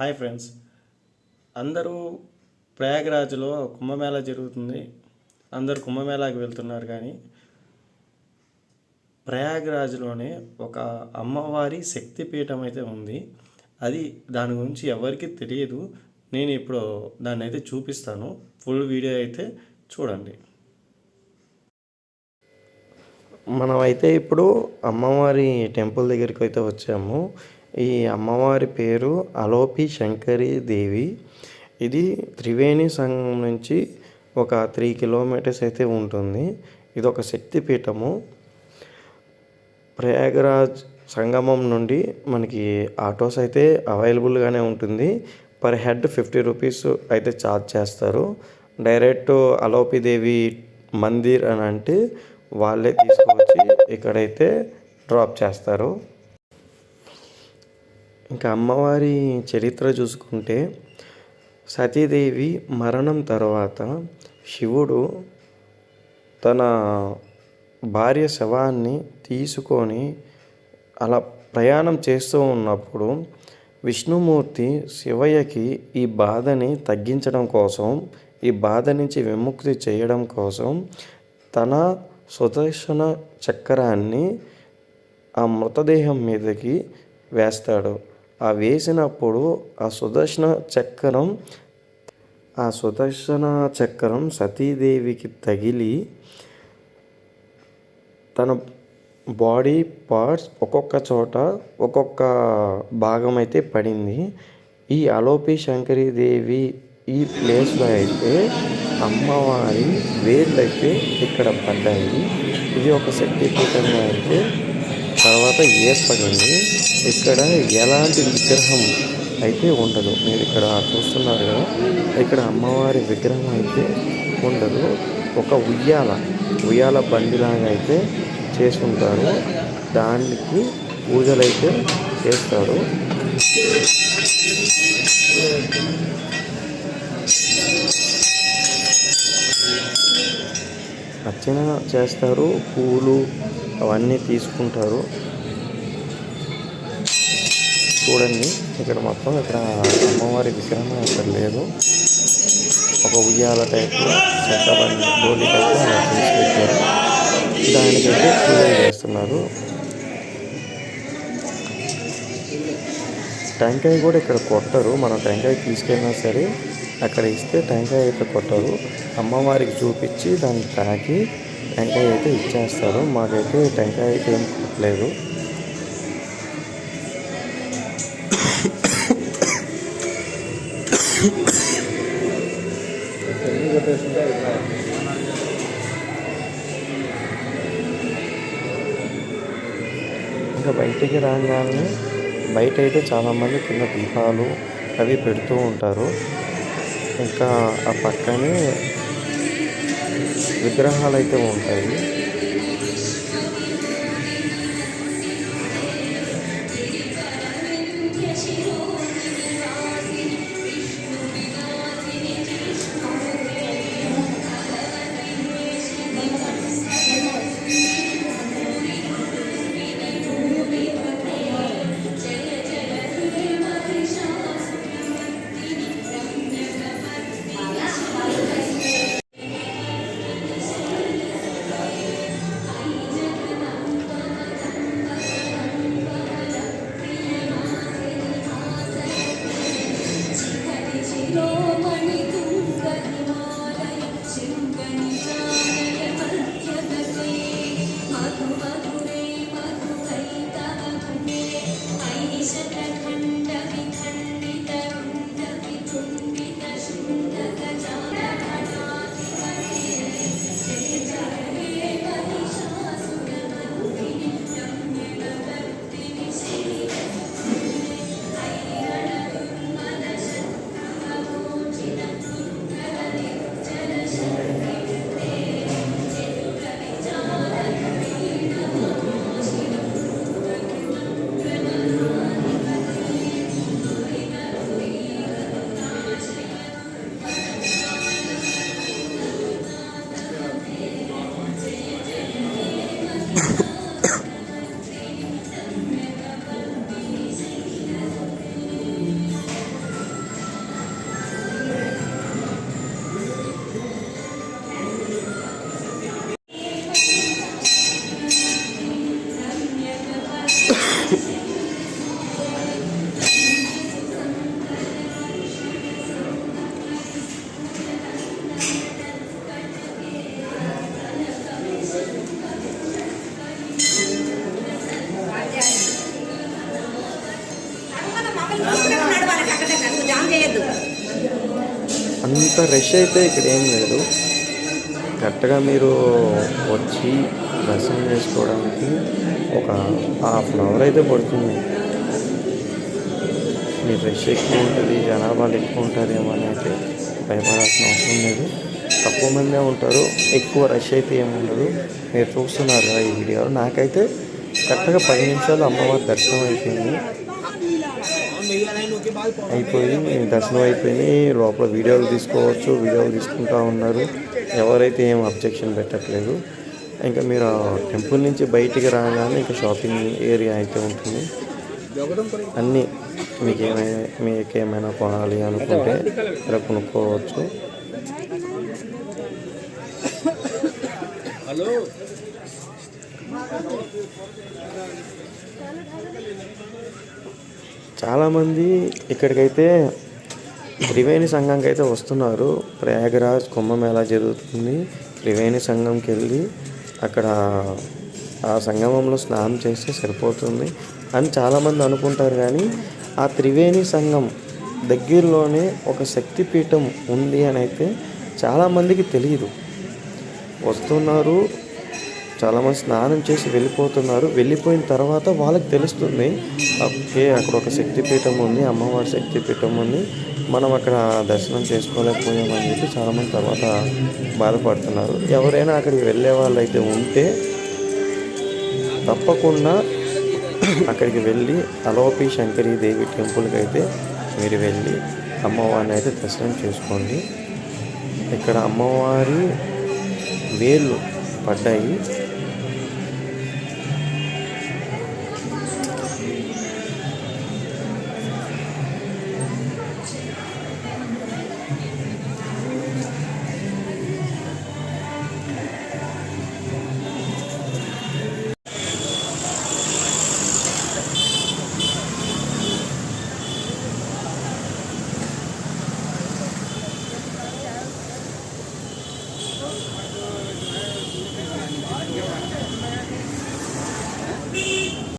Hi friends. అందరూ ప్రయాగరాజ్లో కుంభమేళా జరుగుతుంది. అందరూ కుంభమేళాకి వెళ్తున్నారు కానీ ప్రయాగరాజ్లోనే ఒక అమ్మవారి శక్తిపీఠం అయితే ఉంది. అది దాని గురించి ఎవరికి తెలియదు. నేను ఇప్పుడు దాన్ని అయితే చూపిస్తాను. ఫుల్ వీడియో అయితే చూడండి. మనమైతే ఇప్పుడు అమ్మవారి టెంపుల్ దగ్గరికి అయితే వచ్చాము. ఈ అమ్మవారి పేరు అలోపి శంకరి దేవి. ఇది త్రివేణి సంఘం నుంచి ఒక త్రీ కిలోమీటర్స్ అయితే ఉంటుంది. ఇది ఒక శక్తిపీఠము. ప్రయాగరాజ్ సంగమం నుండి మనకి ఆటోస్ అయితే అవైలబుల్గానే ఉంటుంది. పర్ హెడ్ ఫిఫ్టీ రూపీస్ అయితే ఛార్జ్ చేస్తారు. డైరెక్ట్ అలోపిదేవి మందిర్ అని అంటే వాళ్ళే తీసుకువచ్చి ఇక్కడైతే డ్రాప్ చేస్తారు. ఇంకా అమ్మవారి చరిత్ర చూసుకుంటే సతీదేవి మరణం తర్వాత శివుడు తన భార్య శవాన్ని తీసుకొని అలా ప్రయాణం చేస్తూ ఉన్నప్పుడు విష్ణుమూర్తి శివయ్యకి ఈ బాధని తగ్గించడం కోసం ఈ బాధ నుంచి విముక్తి చేయడం కోసం తన సుదర్శన చక్రాన్ని ఆ మృతదేహం మీదకి వేస్తాడు. ఆ వేసినప్పుడు ఆ సుదర్శన చక్రం ఆ సుదర్శన చక్రం సతీదేవికి తగిలి తన బాడీ పార్ట్స్ ఒక్కొక్క చోట ఒక్కొక్క భాగం అయితే పడింది. ఈ అలోపి శంకరీదేవి ఈ ప్లేస్లో అయితే అమ్మవారి వేళ్ళు అయితే ఇక్కడ పడ్డాయి. ఇది ఒక శక్తిపీఠంగా అయితే తర్వాత ఏర్పడింది. ఇక్కడ ఎలాంటి విగ్రహం అయితే ఉండదు. మీరు ఇక్కడ చూస్తున్నారు కదా ఇక్కడ అమ్మవారి విగ్రహం అయితే ఉండదు. ఒక ఉయ్యాల ఉయ్యాల బండిలాగా అయితే చేసుకుంటారు. దానికి పూజలు అయితే చేస్తారు. అర్చన చేస్తారు పూలు అవన్నీ తీసుకుంటారు. చూడండి ఇక్కడ మొత్తం ఇక్కడ అమ్మవారి విగ్రహం ఇక్కడ లేదు. ఒక ఉయ్యాల టైపు చెక్కబండి డోలి టైపు అలా చేసి పెట్టారు దానికైతే పూజలు చేస్తున్నారు. టెంకాయ కూడా ఇక్కడ కొట్టరు. మనం టెంకాయ తీసుకెళ్ళినా సరే అక్కడ ఇస్తే టెంకాయ అయితే కొట్టరు. అమ్మవారికి చూపించి దాన్ని తాకి టెంకాయ అయితే ఇచ్చేస్తారు. మాకైతే టెంకాయ అయితే ఏం కొట్టలేదు. ఇంకా బయటికి రాగానే బయట అయితే చాలామంది కింద దీపాలు అవి పెడుతూ ఉంటారు. ఇంకా ఆ పక్కనే విగ్రహాలు అయితే ఉంటాయి. అంత రష్ అయితే ఇక్కడ ఏం లేదు. కరెక్ట్గా మీరు వచ్చి దర్శనం చేసుకోవడానికి ఒక హాఫ్ అన్ అవర్ అయితే పడుతుంది. మీరు రష్ ఎక్కువ ఉంటుంది జనాభాలు ఎక్కువ ఉంటారేమో అని అయితే భయపడాల్సిన అవసరం లేదు. తక్కువ మందే ఉంటారు ఎక్కువ రష్ అయితే ఏమి ఉండదు. మీరు చూస్తున్నారు కదా ఈ వీడియోలో నాకైతే కరెక్ట్గా పది నిమిషాలు అమ్మవారి దర్శనం అయిపోయింది. అయిపోయి దర్శనం అయిపోయినాయి లోపల వీడియోలు తీసుకోవచ్చు వీడియోలు తీసుకుంటా ఉన్నారు. ఎవరైతే ఏం అబ్జెక్షన్ పెట్టట్లేదు. ఇంకా మీరు ఆ టెంపుల్ నుంచి బయటికి రాగానే ఇంకా షాపింగ్ ఏరియా అయితే ఉంటుంది. అన్నీ మీకు ఏమైనా మీకు ఏమైనా కొనాలి అనుకుంటే ఇలా కొనుక్కోవచ్చు. చాలామంది ఇక్కడికైతే త్రివేణి సంఘంకి అయితే వస్తున్నారు. ప్రయాగరాజ్ కుంభమేళా జరుగుతుంది? త్రివేణి సంఘంకి వెళ్ళి అక్కడ ఆ సంగమంలో స్నానం చేస్తే సరిపోతుంది అని చాలామంది అనుకుంటారు కానీ ఆ త్రివేణి సంఘం దగ్గరలోనే ఒక శక్తిపీఠం ఉంది అని అయితే చాలామందికి తెలియదు. వస్తున్నారు చాలామంది స్నానం చేసి వెళ్ళిపోతున్నారు. వెళ్ళిపోయిన తర్వాత వాళ్ళకి తెలుస్తుంది ఓకే అక్కడ ఒక శక్తిపీఠం ఉంది అమ్మవారి శక్తిపీఠం ఉంది మనం అక్కడ దర్శనం చేసుకోలేకపోయామని చెప్పి చాలామంది తర్వాత బాధపడుతున్నారు. ఎవరైనా అక్కడికి వెళ్ళే వాళ్ళు అయితే ఉంటే తప్పకుండా అక్కడికి వెళ్ళి అలోపి శంకరీ దేవి టెంపుల్కి అయితే మీరు వెళ్ళి అమ్మవారిని అయితే దర్శనం చేసుకోండి. ఇక్కడ అమ్మవారి వేళ్ళు పడ్డాయి.